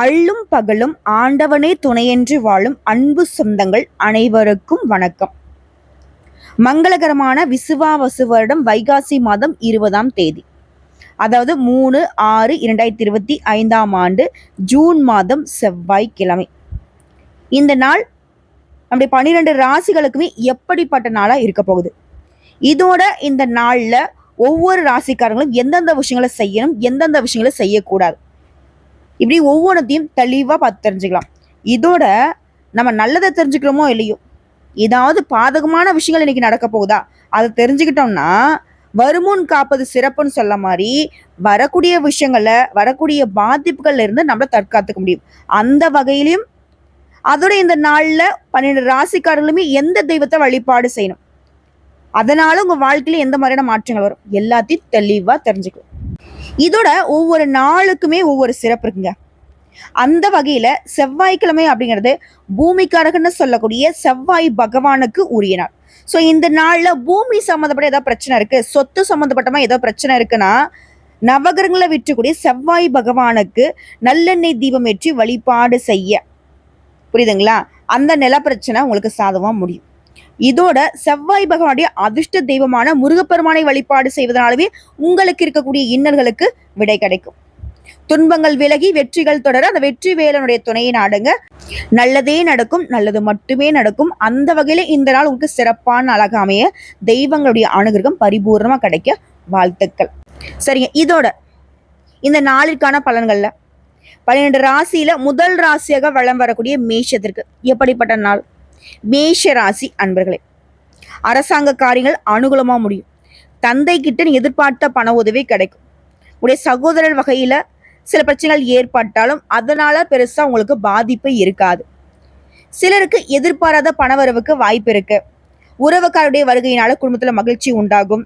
அள்ளும் பகலும் ஆண்டவனே துணையென்று வாழும் அன்பு சொந்தங்கள் அனைவருக்கும் வணக்கம். மங்களகரமான விசுவாவசு வருடம் வைகாசி மாதம் இருபதாம் தேதி. அதாவது மூணு ஆறு இரண்டாயிரத்தி இருபத்தி ஐந்தாம் ஆண்டு ஜூன் மாதம் செவ்வாய்க்கிழமை. இந்த நாள் நம்முடைய பன்னிரெண்டு ராசிகளுக்குமே எப்படிப்பட்ட நாளாக இருக்க போகுது? இதோட இந்த நாளில் ஒவ்வொரு ராசிக்காரங்களும் எந்தெந்த விஷயங்களை செய்யணும் எந்தெந்த விஷயங்களை செய்யக்கூடாது. இப்படி ஒவ்வொன்றத்தையும் தெளிவாக பார்த்து தெரிஞ்சுக்கலாம். இதோட நம்ம நல்லதை தெரிஞ்சுக்கிறோமோ இல்லையோ? ஏதாவது பாதகமான விஷயங்கள் இன்னைக்கு நடக்க போகுதா? அதை தெரிஞ்சுக்கிட்டோம்னா வருமுன் காப்பது சிறப்புன்னு சொல்ல மாதிரி வரக்கூடிய விஷயங்களை வரக்கூடிய பாதிப்புகள்ல இருந்து நம்மளை தற்காத்துக்க முடியும். அந்த வகையிலையும் அதோட இந்த நாள்ல பன்னெண்டு ராசிக்காரர்களுமே எந்த தெய்வத்தை வழிபாடு செய்யணும்? அதனால உங்க வாழ்க்கையில எந்த மாதிரியான மாற்றங்கள் வரும்? எல்லாத்தையும் தெளிவா தெரிஞ்சுக்கலாம் இதோட ஒவ்வொரு நாளுக்குமே ஒவ்வொரு சிறப்பு இருக்குங்க. அந்த வகையில செவ்வாய்க்கிழமை அப்படிங்கிறது பூமிக்காரகன்னு சொல்லக்கூடிய செவ்வாய் பகவானுக்கு உரிய நாள். ஸோ இந்த நாள்ல பூமி சம்மந்தப்பட்ட ஏதாவது பிரச்சனை இருக்கு சொத்து சம்மந்தப்பட்டமா ஏதோ பிரச்சனை இருக்குன்னா நவகிரகங்களை விற்றக்கூடிய செவ்வாய் பகவானுக்கு நல்லெண்ணெய் தீபம் ஏற்றி வழிபாடு செய்ய. புரியுதுங்களா? அந்த நில பிரச்சனை உங்களுக்கு சாதமாக முடியும். இதோட செவ்வாய் பகவானுடைய அதிர்ஷ்ட தெய்வமான முருகப்பெருமானை வழிபாடு செய்வதனாலவே உங்களுக்கு இருக்கக்கூடிய இன்னல்களுக்கு விடை கிடைக்கும். துன்பங்கள் விலகி வெற்றிகள் தொடர அந்த வெற்றி வேலனுடைய துணையை நாடுங்க. நல்லதே நடக்கும் நல்லது மட்டுமே நடக்கும். அந்த வகையில இந்த நாள் உங்களுக்கு சிறப்பான அழகாமைய தெய்வங்களுடைய அனுகிரகம் பரிபூர்ணமா கிடைக்க வாழ்த்துக்கள். சரிங்க இதோட இந்த நாளிற்கான பலன்கள்ல பன்னிரெண்டு ராசியில முதல் ராசியாக வளம் வரக்கூடிய மேஷத்திற்கு எப்படிப்பட்ட நாள்? மேஷ ராசி அன்பர்களே அரசாங்க காரியங்கள் அனுகூலமா முடியும். தந்தை கிட்ட எதிர்பார்த்த பண உதவி கிடைக்கும். உடைய சகோதரர் வகையில சில பிரச்சனைகள் ஏற்பட்டாலும் அதனால பெருசா உங்களுக்கு பாதிப்பு இருக்காது. சிலருக்கு எதிர்பாராத பணவரவுக்கு வாய்ப்பு இருக்கு. உறவுக்காருடைய வருகையினால குடும்பத்துல மகிழ்ச்சி உண்டாகும்.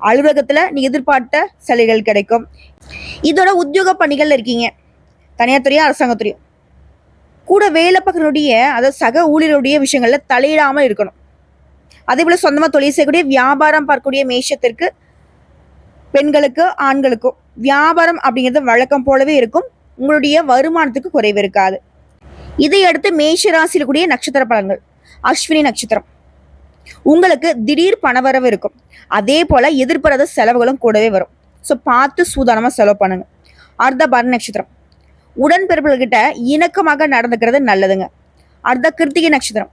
அலுவலகத்துல நீ எதிர்பார்த்த சலுகைகள் கிடைக்கும். இதோட உத்தியோக பணிகள்ல இருக்கீங்க. தனியார் துறையும் அரசாங்கத்துறையும் கூட வேலை பார்க்கறனுடைய அதாவது சக ஊழியருடைய விஷயங்கள்ல தலையிடாமல் இருக்கணும். அதே போல சொந்தமாக தொழில் செய்யக்கூடிய வியாபாரம் பார்க்கக்கூடிய மேஷத்திற்கு பெண்களுக்கு ஆண்களுக்கும் வியாபாரம் அப்படிங்கிறது வழக்கம் போலவே இருக்கும். உங்களுடைய வருமானத்துக்கு குறைவு இருக்காது. இதை அடுத்து மேஷ ராசியில் கூடிய நட்சத்திர பலன்கள். அஸ்வினி நட்சத்திரம். உங்களுக்கு திடீர் பணவரவு இருக்கும். அதே போல எதிர்பாராத செலவுகளும் கூடவே வரும். ஸோ பார்த்து சூதானமாக செலவு பண்ணுங்க. அர்த்த பர நட்சத்திரம். உடன்பிறப்புகள்கிட்ட இணக்கமாக நடந்துக்கிறது நல்லதுங்க. அடுத்த கிருத்திகை நட்சத்திரம்.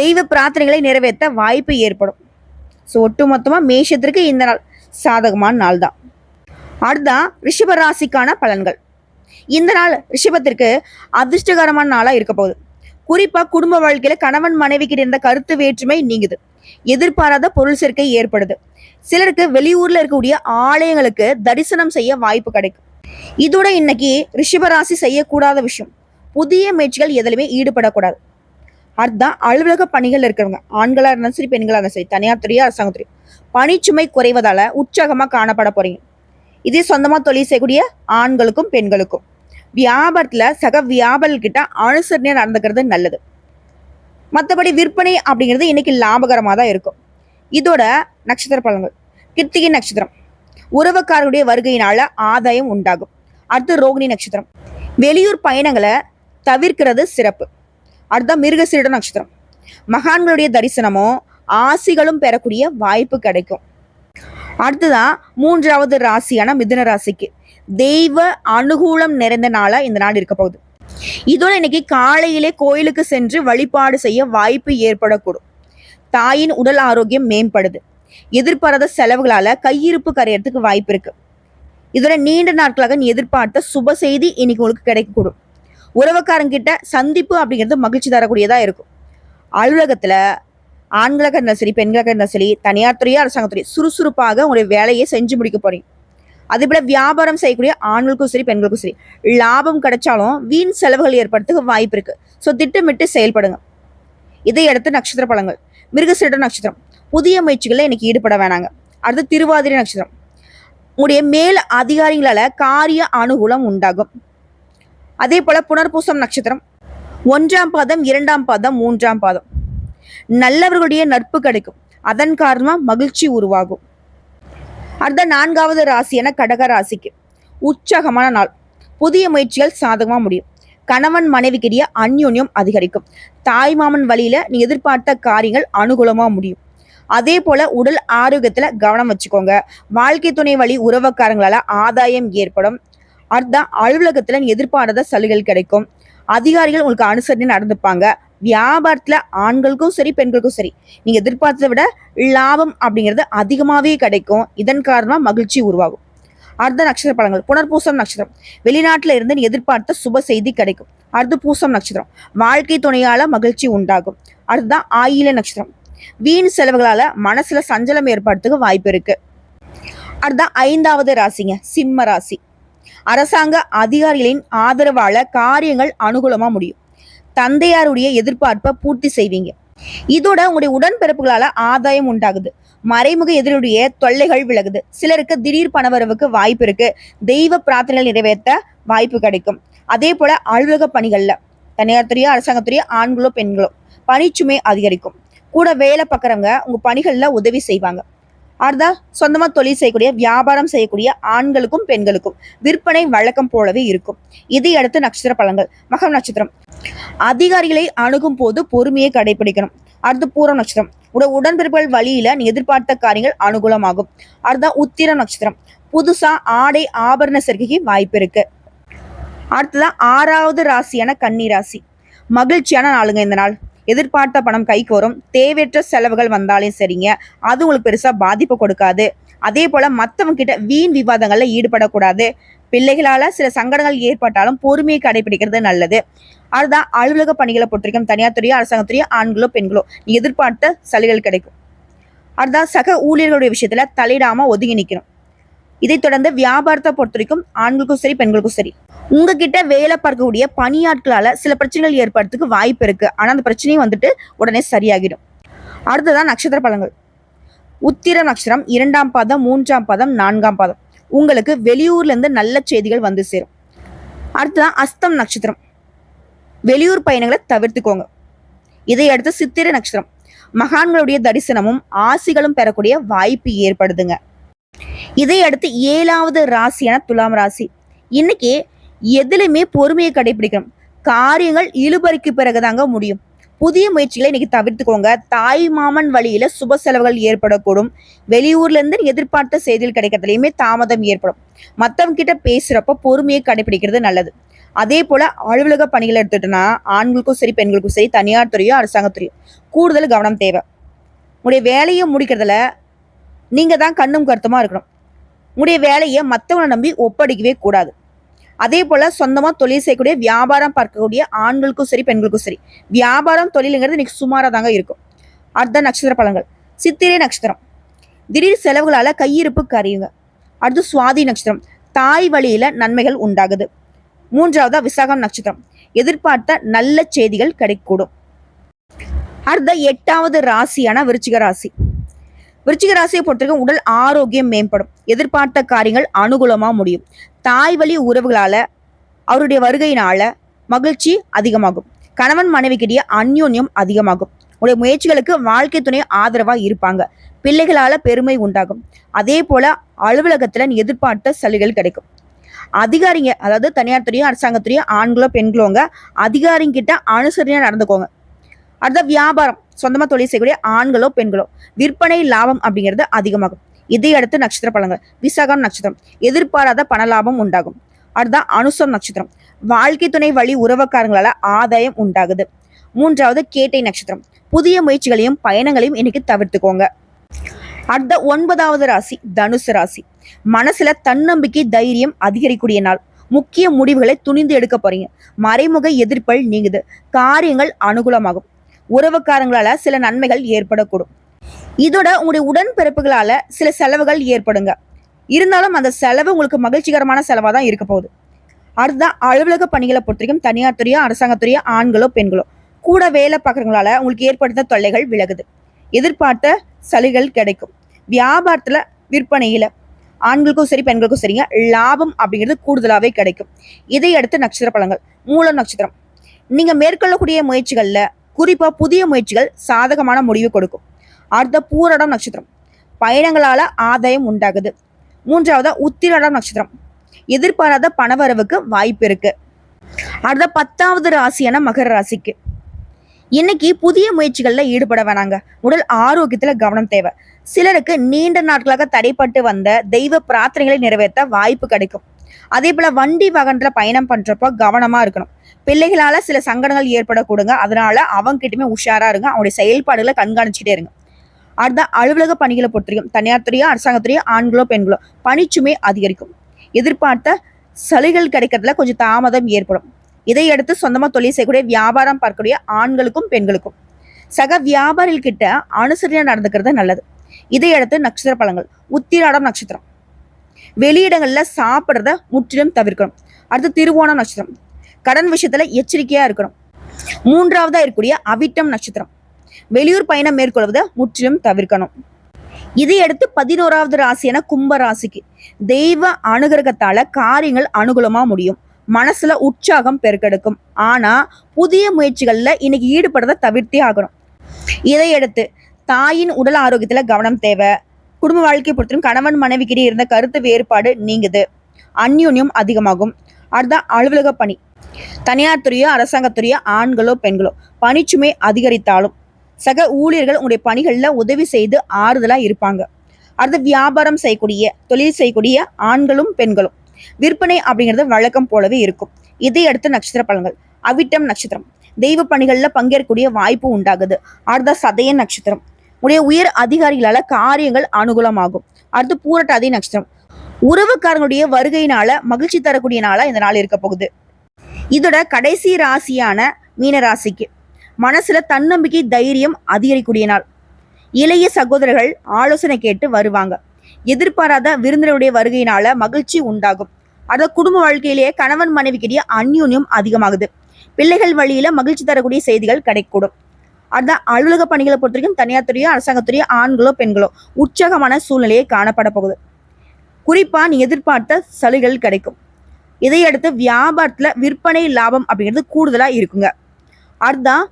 தெய்வ பிரார்த்தனைகளை நிறைவேற்ற வாய்ப்பு ஏற்படும். ஸோ ஒட்டுமொத்தமாக மேஷத்திற்கு இந்த நாள் சாதகமான நாள் தான் அடுத்தா ரிஷப ராசிக்கான பலன்கள். இந்த நாள் ரிஷபத்திற்கு அதிர்ஷ்டகரமான நாளாக இருக்க போகுது. குறிப்பாக குடும்ப வாழ்க்கையில் கணவன் மனைவிக்கு இருந்த கருத்து வேற்றுமை நீங்குது. எதிர்பாராத பொருள் சேர்க்கை ஏற்படுது. சிலருக்கு வெளியூர்ல இருக்கக்கூடிய ஆலயங்களுக்கு தரிசனம் செய்ய வாய்ப்பு கிடைக்கும். இதோட இன்னைக்கு ரிஷபராசி செய்யக்கூடாத விஷயம். புதிய முயற்சிகள் எதிலுமே ஈடுபடக்கூடாது. அதுதான் அலுவலக பணிகள் இருக்கிறவங்க. ஆண்களாக இருந்தாலும் சரி பெண்களாக இருந்தாலும் சரி தனியார் துறையோ அரசாங்க துறையோ பணிச்சுமை குறைவதால உற்சாகமா காணப்பட போறீங்க. இதே சொந்தமா தொழில் செய்யக்கூடிய ஆண்களுக்கும் பெண்களுக்கும். வியாபாரத்துல சக வியாபாரிகிட்ட அனுசரணையாக நடந்துக்கிறது நல்லது. மற்றபடி விற்பனை அப்படிங்கிறது இன்னைக்கு லாபகரமாக தான் இருக்கும். இதோட நட்சத்திர பலன்கள். கிருத்திகை நட்சத்திரம். உறவுக்காரருடைய வருகையினால ஆதாயம் உண்டாகும். அடுத்து ரோகிணி நட்சத்திரம். வெளியூர் பயணங்களை தவிர்க்கிறது சிறப்பு. அடுத்த மிருகசீட நட்சத்திரம். மகான்களுடைய தரிசனமும் ஆசிகளும் பெறக்கூடிய வாய்ப்பு கிடைக்கும். அடுத்ததான் மூன்றாவது ராசியான மிதுன ராசிக்கு. தெய்வ அனுகூலம் நிறைந்த நாளா இந்த நாள் இருக்க போகுது. இதோட இன்னைக்கு காலையிலே கோயிலுக்கு சென்று வழிபாடு செய்ய வாய்ப்பு ஏற்படக்கூடும். தாயின் உடல் ஆரோக்கியம் மேம்படுது. எதிர்பாராத செலவுகளால கையிருப்பு கரையறதுக்கு வாய்ப்பு இருக்கு. இதோட நீண்ட நாட்களாக நீ எதிர்பார்த்த சுப செய்தி இன்னைக்கு உங்களுக்கு கிடைக்கக்கூடும். உறவுக்காரங்கிட்ட சந்திப்பு அப்படிங்கிறது மகிழ்ச்சி தரக்கூடியதா இருக்கும். அலுவலகத்துல ஆண்களாக இருந்தாலும் சரி பெண்களாக இருந்தாலும் சரி தனியார் துறையோ அரசாங்கத்துறையோ சுறுசுறுப்பாக உங்களுடைய வேலையை செஞ்சு முடிக்க போறீங்க. அதே போல வியாபாரம் செய்யக்கூடிய ஆண்களுக்கும் சரி பெண்களுக்கும் சரி லாபம் கிடைச்சாலும் வீண் செலவுகள் ஏற்படுறதுக்கு வாய்ப்பு இருக்கு. ஸோ திட்டமிட்டு செயல்படுங்க. இதை அடுத்து நட்சத்திர பழங்கள். மிருகசீட நட்சத்திரம். புதிய முயற்சிகளில் இன்னைக்கு ஈடுபட வேணாங்க. அடுத்து திருவாதிரை நட்சத்திரம். உங்களுடைய மேல் அதிகாரிகளால் காரிய அனுகூலம் உண்டாகும். அதே போல புனர்பூசம் நட்சத்திரம். ஒன்றாம் பாதம் இரண்டாம் பாதம் மூன்றாம் பாதம். நல்லவர்களுடைய நட்பு கிடைக்கும். அதன் காரணமாக மகிழ்ச்சி உருவாகும். அடுத்த நான்காவது ராசியான கடக ராசிக்கு. உற்சாகமான நாள். புதிய முயற்சிகள் சாதகமாக முடியும். கணவன் மனைவிக்கிடையே அந்யோன்யம் அதிகரிக்கும். தாய் மாமன் வழியில நீ எதிர்பார்த்த காரியங்கள் அனுகூலமாக முடியும். அதே போல உடல் ஆரோக்கியத்துல கவனம் வச்சுக்கோங்க. வாழ்க்கை துணை வழி உறவக்காரங்களால ஆதாயம் ஏற்படும். அடுத்த அலுவலகத்துல எதிர்பாராத சலுகைகள் கிடைக்கும். அதிகாரிகள் உங்களுக்கு அனுசரணை நடந்துப்பாங்க. வியாபாரத்துல ஆண்களுக்கும் சரி பெண்களுக்கும் சரி நீங்க எதிர்பார்த்ததை விட லாபம் அப்படிங்கிறது அதிகமாகவே கிடைக்கும். இதன் காரணமா மகிழ்ச்சி உருவாகும். அடுத்த நட்சத்திர பலன்கள். புனர்பூசம் நட்சத்திரம். வெளிநாட்டுல இருந்து எதிர்பார்த்த சுப செய்தி கிடைக்கும். அடுத்து பூசம் நட்சத்திரம். வாழ்க்கை துணையால மகிழ்ச்சி உண்டாகும். அடுத்ததான் ஆயில நட்சத்திரம். வீண் செலவுகளால மனசுல சஞ்சலம் ஏற்படுறதுக்கு வாய்ப்பு இருக்கு. அடுத்த ஐந்தாவது ராசிங்க சிம்ம ராசி. அரசாங்க அதிகாரிகளின் ஆதரவால காரியங்கள் அனுகூலமா முடியும். தந்தையாருடைய எதிர்பார்ப்பை பூர்த்தி செய்வீங்க. இதோட உங்களுடைய உடன்பிறப்புகளால ஆதாயம் உண்டாகுது. மறைமுக எதிரியுடைய தொல்லைகள் விலகுது. சிலருக்கு திடீர் பணவரவுக்கு வாய்ப்பு இருக்கு. தெய்வ பிரார்த்தனைகள் நிறைவேற்ற வாய்ப்பு கிடைக்கும். அதே போல அலுவலக பணிகள்ல தனியார் துறையோ அரசாங்கத்துறையோ ஆண்களோ பெண்களோ பணிச்சுமை அதிகரிக்கும். கூட வேலை பார்க்குறவங்க உங்கள் பணிகளில் உதவி செய்வாங்க. அடுத்தா சொந்தமாக தொழில் செய்யக்கூடிய வியாபாரம் செய்யக்கூடிய ஆண்களுக்கும் பெண்களுக்கும் விற்பனை வழக்கம் போலவே இருக்கும். இதை அடுத்து நட்சத்திர பலன்கள் மகம் நட்சத்திரம். அதிகாரிகளை அணுகும் போது பொறுமையை கடைபிடிக்கணும். அடுத்து பூரம் நட்சத்திரம். உட உடன்பிறப்புகள் வழியில நீ எதிர்பார்த்த காரியங்கள் அனுகூலமாகும். அடுத்தா உத்திரம் நட்சத்திரம். புதுசா ஆடை ஆபரண சேர்க்கைக்கு வாய்ப்பு இருக்கு. அடுத்ததான் ஆறாவது ராசியான கன்னி ராசி. மகிழ்ச்சியான நாளுங்க இந்த நாள். எதிர்பார்த்த பணம் கைக்கு வரும் தேவையற்ற செலவுகள் வந்தாலும் சரிங்க. அது உங்களுக்கு பெருசா பாதிப்பு கொடுக்காது. அதே போல மத்தவங்க கிட்ட வீண் விவாதங்களில் ஈடுபடக்கூடாது. பிள்ளைகளால சில சங்கடங்கள் ஏற்பட்டாலும் பொறுமையை கடைபிடிக்கிறது நல்லது. அதுதான் அலுவலக பணிகளை பொறுத்திருக்கும் தனியார் துறையோ அரசாங்கத்துறையோ ஆண்களோ பெண்களோ எதிர்பார்த்த சலுகைகள் கிடைக்கும். அதுதான் சக ஊழியர்களுடைய விஷயத்துல தலையிடாம ஒதுங்கி நிற்கணும் இதைத் தொடர்ந்து வியாபாரத்தை பொறுத்த வரைக்கும் ஆண்களுக்கும் சரி பெண்களுக்கும் சரி. உங்ககிட்ட வேலை பார்க்கக்கூடிய பணியாட்களால் சில பிரச்சனைகள் ஏற்படுறதுக்கு வாய்ப்பு இருக்குது ஆனால் அந்த பிரச்சனையும் வந்துட்டு உடனே சரியாகிடும். அடுத்ததான் நட்சத்திர பலங்கள் உத்திர நட்சத்திரம் இரண்டாம் பாதம் மூன்றாம் பாதம் நான்காம் பாதம். உங்களுக்கு வெளியூர்லேருந்து நல்ல செய்திகள் வந்து சேரும். அடுத்ததான் அஸ்தம் நட்சத்திரம். வெளியூர் பயணங்களை தவிர்த்துக்கோங்க. இதையடுத்து சித்திரை சித்திர நட்சத்திரம். மகான்களுடைய தரிசனமும் ஆசிகளும் பெறக்கூடிய வாய்ப்பு ஏற்படுதுங்க. இதையடுத்து ஏழாவது ராசியான துலாம் ராசி. இன்னைக்கு எதுலையுமே பொறுமையை கடைபிடிக்கணும். காரியங்கள் இழுபறிக்கு பிறகுதாங்க முடியும். புதிய முயற்சிகளை இன்னைக்கு தவிர்த்துக்கோங்க. தாய் மாமன் வழியில சுப செலவுகள் ஏற்படக்கூடும். வெளியூர்ல இருந்து எதிர்பார்த்த செய்திகள் கிடைக்கிறதுலையுமே தாமதம் ஏற்படும். மத்தவங்க கிட்ட பேசுறப்ப பொறுமையை கடைபிடிக்கிறது நல்லது. அதே போல அலுவலக பணிகள் எடுத்துட்டோம்னா ஆண்களுக்கும் சரி பெண்களுக்கும் சரி தனியார் துறையோ அரசாங்கத்துறையோ கூடுதல் கவனம் தேவை. உங்களுடைய வேலையை முடிக்கிறதுல நீங்க தான் கண்ணும் கருத்துமா இருக்கணும். உங்களுடைய வேலையை மற்றவங்களை நம்பி ஒப்படைக்கவே கூடாது. அதே போல சொந்தமா தொழில் செய்யக்கூடிய வியாபாரம் பார்க்கக்கூடிய ஆண்களுக்கும் சரி பெண்களுக்கும் சரி வியாபாரம் தொழிலுங்கிறது இன்னைக்கு சுமாராக தாங்க இருக்கும். அடுத்த நட்சத்திர பலன்கள். சித்திரை நட்சத்திரம். திடீர் செலவுகளால கையிருப்பு கரையுங்க. அடுத்து சுவாதி நட்சத்திரம். தாய் வழியில நன்மைகள் உண்டாகுது. மூன்றாவதா விசாகம் நட்சத்திரம். எதிர்பார்த்த நல்ல செய்திகள் கிடைக்கூடும் அடுத்த எட்டாவது ராசியான விருச்சிக ராசி. விருச்சிக ராசியை பொறுத்தவரைக்கும் உடல் ஆரோக்கியம் மேம்படும். எதிர்பார்த்த காரியங்கள் அனுகூலமாக முடியும். தாய் வழி உறவுகளால் அவருடைய வருகையினால மகிழ்ச்சி அதிகமாகும். கணவன் மனைவிக்கிடையே அந்யோன்யம் அதிகமாகும். உடைய முயற்சிகளுக்கு வாழ்க்கை துணை ஆதரவாக இருப்பாங்க. பிள்ளைகளால பெருமை உண்டாகும். அதே போல அலுவலகத்தில் எதிர்பார்த்த சலுகைகள் கிடைக்கும். அதிகாரிங்க அதாவது தனியார் துறையோ அரசாங்கத்துறையோ ஆண்களோ பெண்களோங்க அதிகாரிங்கிட்ட அனுசரணையாக நடந்துக்கோங்க. அடுத்த வியாபாரம் சொந்தமாக தொழில் செய்யக்கூடிய ஆண்களோ பெண்களோ விற்பனை லாபம் அப்படிங்கிறது அதிகமாகும். இதை அடுத்து நட்சத்திர பலன்கள். விசாகம் நட்சத்திரம். எதிர்பாராத பண லாபம் உண்டாகும். அடுத்த அனுசம் நட்சத்திரம். வாழ்க்கை துணை வழி உறவுக்காரங்களால ஆதாயம் உண்டாகுது. மூன்றாவது கேட்டை நட்சத்திரம். புதிய முயற்சிகளையும் பயணங்களையும் இன்னைக்கு தவிர்த்துக்கோங்க. அடுத்த ஒன்பதாவது ராசி தனுசு ராசி. மனசுல தன்னம்பிக்கை தைரியம் அதிகரிக்கூடிய நாள். முக்கிய முடிவுகளை துணிந்து எடுக்க போறீங்க. மறைமுக எதிர்ப்பல் நீங்குது. காரியங்கள் அனுகூலமாகும். உறவுக்காரங்களால சில நன்மைகள் ஏற்படக்கூடும். இதோட உங்களுடைய உடன்பிறப்புகளால சில செலவுகள் ஏற்படுங்க. இருந்தாலும் அந்த செலவு உங்களுக்கு மகிழ்ச்சிகரமான செலவாக தான் இருக்க போகுது. அடுத்ததான் அலுவலக பணிகளை பொறுத்த வரைக்கும் தனியார் துறையோ அரசாங்கத்துறையோ ஆண்களோ பெண்களோ கூட வேலை பார்க்குறவங்களால உங்களுக்கு ஏற்படுத்த தொல்லைகள் விலகுது. எதிர்பார்த்த சலுகைகள் கிடைக்கும். வியாபாரத்தில் விற்பனையில் ஆண்களுக்கும் சரி பெண்களுக்கும் சரிங்க லாபம் அப்படிங்கிறது கூடுதலாகவே கிடைக்கும். இதை அடுத்து நட்சத்திர பழங்கள் மூலம் நட்சத்திரம். நீங்கள் மேற்கொள்ளக்கூடிய முயற்சிகளில் குறிப்பா புதிய முயற்சிகள் சாதகமான முடிவு கொடுக்கும். அடுத்த பூரடம் நட்சத்திரம். பயணங்களால ஆதாயம் உண்டாகுது. மூன்றாவது உத்திரடம் நட்சத்திரம். எதிர்பாராத பணவரவுக்கு வாய்ப்பு இருக்கு. அடுத்த பத்தாவது ராசியான மகர ராசிக்கு. இன்னைக்கு புதிய முயற்சிகள்ல ஈடுபட வேணாங்க. உடல் ஆரோக்கியத்துல கவனம் தேவை. சிலருக்கு நீண்ட நாட்களாக தடைப்பட்டு வந்த தெய்வ பிரார்த்தனைகளை நிறைவேற்ற வாய்ப்பு கிடைக்கும். அதே போல வண்டி வாகனத்துல பயணம் பண்றப்போ கவனமா இருக்கணும். பிள்ளைகளால சில சங்கடங்கள் ஏற்படக்கூடுங்க. அதனால அவங்ககிட்டயுமே கிட்டயுமே உஷாரா இருங்க. அவங்களுடைய செயல்பாடுகளை கண்காணிச்சுட்டே இருங்க. அடுத்த அலுவலக பணிகளை பொறுத்தவரைக்கும் தனியார் துறையோ அரசாங்கத்துறையோ ஆண்களோ பெண்களோ பணிச்சுமை அதிகரிக்கும். எதிர்பார்த்த சலுகைகள் கிடைக்கிறதுல கொஞ்சம் தாமதம் ஏற்படும். இதையடுத்து சொந்தமா தொழில் செய்யக்கூடிய வியாபாரம் பார்க்கக்கூடிய ஆண்களுக்கும் பெண்களுக்கும். சக வியாபாரிகள் கிட்ட அனுசரியா நடந்துக்கிறது நல்லது. இதையடுத்து நட்சத்திர பழங்கள் உத்திராடம் நட்சத்திரம். வெளியிடங்கள்ல சாப்பிட்றத முற்றிலும் தவிர்க்கணும். அடுத்து திருவோணம் நட்சத்திரம். கடன் விஷயத்துல எச்சரிக்கையா இருக்கணும். மூன்றாவதா இருக்கக்கூடிய அவிட்டம் நட்சத்திரம். வெளியூர் பயணம் மேற்கொள்வதை முற்றிலும் தவிர்க்கணும். இதையடுத்து பதினோராவது ராசியான கும்ப ராசிக்கு. தெய்வ அனுகிரகத்தால காரியங்கள் அனுகூலமா முடியும். மனசுல உற்சாகம் பெருக்கெடுக்கும். ஆனா புதிய முயற்சிகள்ல இன்னைக்கு ஈடுபடுறத தவிர்த்தே ஆகணும். இதையடுத்து தாயின் உடல் ஆரோக்கியத்துல கவனம் தேவை. குடும்ப வாழ்க்கை பொறுத்தவரைக்கும் கணவன் மனைவிக்கிடையே இருந்த கருத்து வேறுபாடு நீங்குது. அந்யூன்யம் அதிகமாகும். அடுத்த அலுவலக பணி. தனியார் துறையோ அரசாங்கத்துறையோ ஆண்களோ பெண்களோ பணிச்சுமை அதிகரித்தாலும் சக ஊழியர்கள் உங்களுடைய பணிகளில் உதவி செய்து ஆறுதலாக இருப்பாங்க. அடுத்து வியாபாரம் செய்யக்கூடிய தொழில் செய்யக்கூடிய ஆண்களும் பெண்களும். விற்பனை அப்படிங்கிறது வழக்கம் போலவே இருக்கும். இதை அடுத்து நட்சத்திர பலன்கள். அவிட்டம் நட்சத்திரம். தெய்வ பணிகளில் பங்கேற்கக்கூடிய வாய்ப்பு உண்டாகுது. அடுத்த சதய நட்சத்திரம். உடைய உயர் அதிகாரிகளால காரியங்கள் அனுகூலமாகும். அடுத்து பூரட்டாதி நட்சத்திரம். உறவுக்காரங்களுடைய வருகையினால மகிழ்ச்சி தரக்கூடிய நாளா இந்த நாள் இருக்க போகுது. இதோட கடைசி ராசியான மீன ராசிக்கு மனசுல தன்னம்பிக்கை தைரியம் அதிகரிக்கூடிய நாள். இளைய சகோதரர்கள் ஆலோசனை கேட்டு வருவாங்க. எதிர்பாராத விருந்தினருடைய வருகையினால மகிழ்ச்சி உண்டாகும். அத குடும்ப வாழ்க்கையிலேயே கணவன் மனைவிக்கிடையே அந்யூன்யம் அதிகமாகுது. பிள்ளைகள் வழியில மகிழ்ச்சி தரக்கூடிய செய்திகள் கிடைக்கூடும் அதான் அலுவலக பணிகளை பொறுத்த வரைக்கும் தனியார் துறையோ அரசாங்கத்துறையோ ஆண்களோ பெண்களோ உற்சாகமான சூழ்நிலையை காணப்பட போகுது. குறிப்பாக நீ எதிர்பார்த்த சலுகைகள் கிடைக்கும். இதையடுத்து வியாபாரத்தில் விற்பனை லாபம் அப்படிங்கிறது கூடுதலாக இருக்குங்க. அடுத்தான்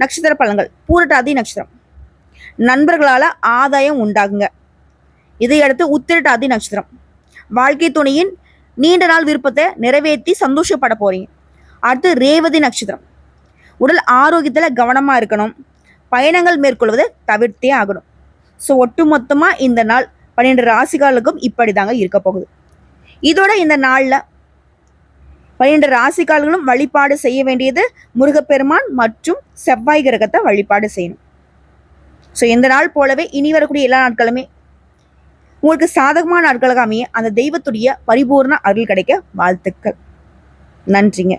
நட்சத்திர பலன்கள் பூரட்டாதி நட்சத்திரம். நண்பர்களால் ஆதாயம் உண்டாகுங்க. இதையடுத்து உத்திரட்டாதி நட்சத்திரம். வாழ்க்கை துணையின் நீண்ட நாள் விருப்பத்தை நிறைவேற்றி சந்தோஷப்பட போறீங்க. அடுத்து ரேவதி நட்சத்திரம். உடல் ஆரோக்கியத்தில் கவனமாக இருக்கணும். பயணங்கள் மேற்கொள்வதை தவிர்த்தே ஆகணும். ஸோ ஒட்டுமொத்தமாக இந்த நாள் பன்னிரெண்டு ராசிகாலுக்கும் இப்படி தாங்க இருக்க போகுது. இதோட இந்த நாளில் பன்னெண்டு ராசிக்கால்களும் வழிபாடு செய்ய வேண்டியது முருகப்பெருமான் மற்றும் செவ்வாய் கிரகத்தை வழிபாடு செய்யணும். ஸோ இந்த நாள் போலவே இனி வரக்கூடிய எல்லா நாட்களுமே உங்களுக்கு சாதகமான நாட்களாக அமைய அந்த தெய்வத்துடைய பரிபூர்ண அருள் கிடைக்க வாழ்த்துக்கள். நன்றிங்க.